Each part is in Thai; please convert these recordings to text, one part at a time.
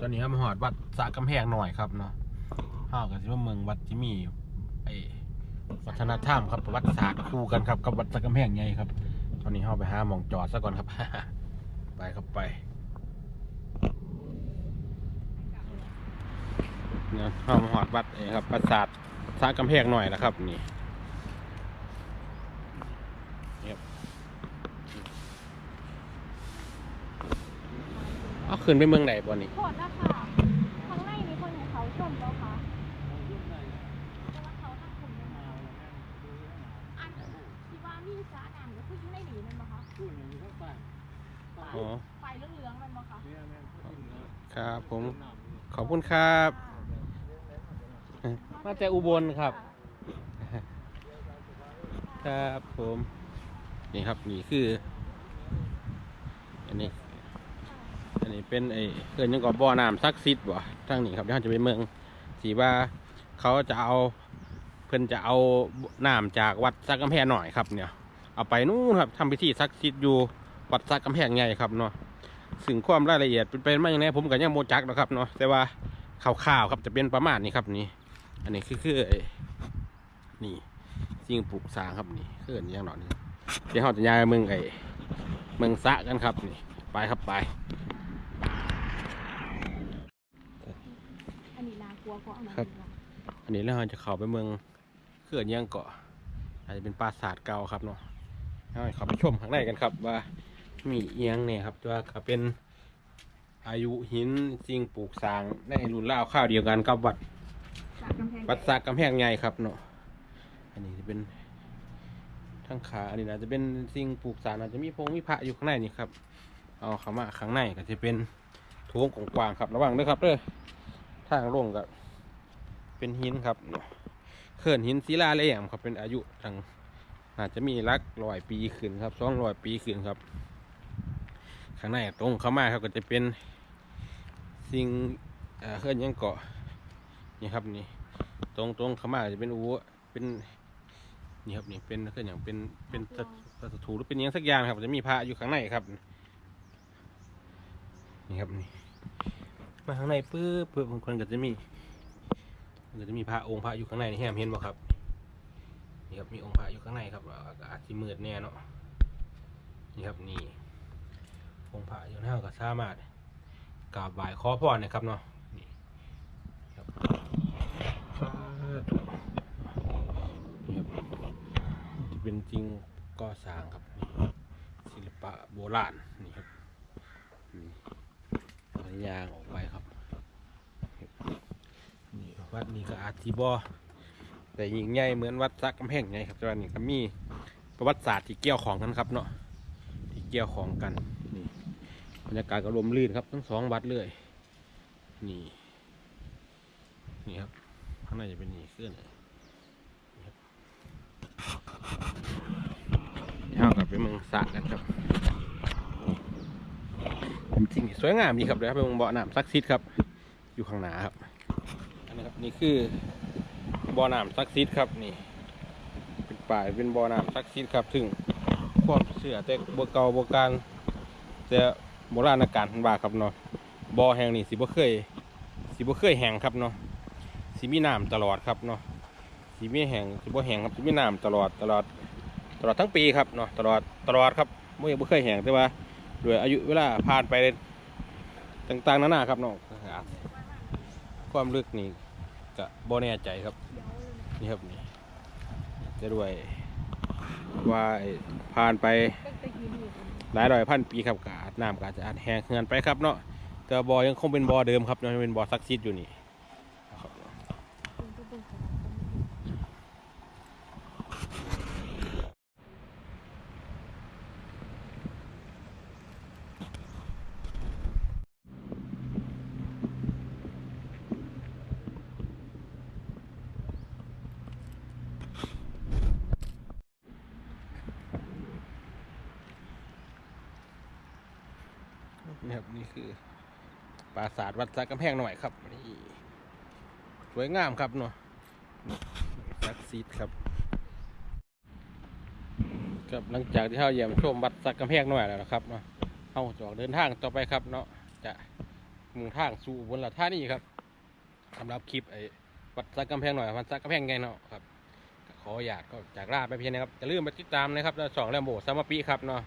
ตอนนี้เรามาหอดวัดสระกำแพงหน่อยครับเนาะห้ากับสิว่าเมืองวัดที่มีไอวัฒนธรรมครับประวัติศาสตร์คู่กันครับกับวัดสระกำแพงใหญ่ครับ ตอนนี้เราไปหาหมองจอดซะก่อนครับ ไปครับไปเนี่ยเรามาหอดวัดเองครับปราสาทสระกำแพงหน่อยนะครับนี่ครับ เอาขึ้นไปเมืองไหนบ่นี่โทษนะคะข้างในมีคนเห็นเขาชมแล้วคะแต่ว่าเขาทักผมยังไงอันที่ว่ามีสาหนังก็คืออยู่ในหนีมันบ่คะอ๋อไฟเหลืองๆมันบ่คะครับผมขอบคุณครับ มาจากอุบลครับ ครับผม นี่ครับนี่คือ อันนี้ อันนี้เป็นไอ้เพื่อนยังก่อบ่อน้ำซักซิดบ่ทางนี้ครับเดี๋ยวจะไปเมืองสีว่าเขาจะเอาเพื่อนจะเอาน้ำจากวัดซักกำแพงหน่อยครับเนี่ย เอาไปนู่นครับทำพิธีซักซิดอยู่วัดซักกำแพงใหญ่ครับเนาะซึ่งความรายละเอียดเป็นไปมาอย่างไรผมก็ยังโมจักนะครับเนาะแต่ว่าข่าวๆครับจะเป็นประมาณนี้ครับนี่ อันนี้คือคือไอ้นี่สิ่งปลูกสร้างครับนี่คืออันนี้ย่างหน่อยนึงเดี๋ยวเราจะย้ายเมืองไอ้เมืองสะกันครับนี่ไปครับไป อันนี้น่ากลัวกว่าอันนั้น ครับอีกว่ะอันนี้เราจะเข้าไปเมืองเขื่อนยังเกาะ อาจจะเป็นปราสาทเก่าครับเนาะให้เข้าไปชมข้างในกันครับ ว่ามีเอียงเนี่ยครับว่าก็เป็นอายุหินสิ่งปลูกสร้างในรุ่นราวข้าวเดียวกันกับวัดจากกำแพงวัดสากกำแพงใหญ่ครับเนาะอันนี้จะเป็นทั้งขาอันนี้นะจะเป็นสิ่งปลูกสร้างอาจจะมีพงมีพระอยู่ข้างในนี่ครับ เอาเข้ามาข้างในก็จะเป็นโถงกว้างๆครับ ระวังด้วยครับเด้อทางลงก็ เป็นหินครับเนาะเขื่อนหินศิลาแหลมครับเป็นอายุทางอาจจะมีรักร้อยปีขึ้นครับสองร้อยปีขึ้นครับข้างในตรงเข้ามาครับก็จะเป็นสิ่งเอ่อเขื่อนหยังเกาะนี่ครับนี่ตรงตรงเข้ามาจะเป็นอูเป็นนี่ครับนี่เป็นคืออย่างเป็นเป็นสถสถูหรือเป็นหยังสักอย่างครับ จะมีพระอยู่ข้างในครับนี่ครับนี่มาข้างในปื้บปื้บบางคนก็จะมี มันจะมีพระองค์พระอยู่ข้างในนี่แฮมเห็นบ่ครับนี่ครับมีองค์พระอยู่ข้างในครับอาจจะมืดแน่เนาะนี่ครับนี่องค์พระอยู่ในห้างก็สามารถกราบไหว้ขอพรนะครับเนาะนี่นี่ครับจะเป็นจริงก่อสร้างครับศิลปะโบราณนี่ครับนี่เอายางออกไปครับ วัดนี้ก็อาจสิบอแต่ยิ่งใหญ่เหมือนวัดซักกำแพงใหญ่ครับแต่ว่านี่ก็มีประวัติศาสตร์ที่เกี่ยวของกันครับเนาะที่เกี่ยวของกันนี่บรรยากาศก็ลมลื่นครับ ทั้งสองวัดเลย นี่ นี่ครับข้างในจะเป็นนี่ขึ้นเท่ากับเป็นเมืองสระกันครับเป็นสิ่งที่สวยงามดีครับเดี๋ยวครับเป็นเมืองบ่อน้ำซักซิดครับ อยู่ข้างหน้าครับอั นนี้ครับนี่คือบ่อน้ำซักซิดครับนี่ เป็นป่ายเป็นบ่อน้ำซักซิดครับถึงความเชื่อแต่บ่เก่าบ่การแต่โบราณกาลเพิ่นว่าครับเนาะบ่อแห่งนี้สิบ่เคย สิบ่เคยแห้งครับเนาะสีมีน้ำตลอดครับเนาะสีมีแห้งสีบ่แห้งครับสีมีน้ำตลอดตลอดตลอดทั้งปีครับเนาะตลอดตลอดครับไม่บ่เคยแห้งแต่ว่าด้วยอายุเวลาผ่านไปต่างๆนานาครับเนาะความลึกนี่ ก็บ่แน่ใจครับนี่ครับนี่จะด้วยว่าไอ้ผ่านไปเป็นตะกี้นี่หลายร้อยพันปีครับก็อาจน้ำก็อาจจะอาจแห้งเหือนไปครับเนาะแต่บ่อยังคงเป็นบ่อเดิมครับยังเป็นบ่อซักซิดอยู่นี่ครับ เป็นตัวเป็นของ นี่ครับนี่คือปราสาทวัดสักกำแพงหน่อยครับนี่สวยงามครับเนาะซักซีดครับครับหลังจากที่เราเยี่ยมชมวัดสักกำแพงหน่อยแล้วนะครับเนาะเราจอกเดินทางต่อไปครับเนาะจะมุ่งทางสู่อุบนราธานี่ครับสำหรับคลิปไอ้วัดสักกำแพงหน่อยวัดสักกำแพงไงเนาะครับขออยากก็จากลาไปเพียงนะครับจะลืมไปติดตามนะครับแล้วสองแลมโบสามปีครับเนาะ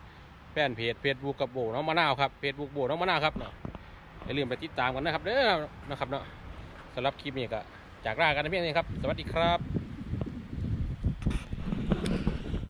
แฟนเพจเพจบุกกับโบน้องมะนาวครับเพจบุกโบน้องมะนาวครับเนาะอย่าลืมไปติดตามกันนะครับเด้อนะครับเนาะสำหรับคลิปนี้ก็จากลากันเพียงนี้ครับ สวัสดีครับ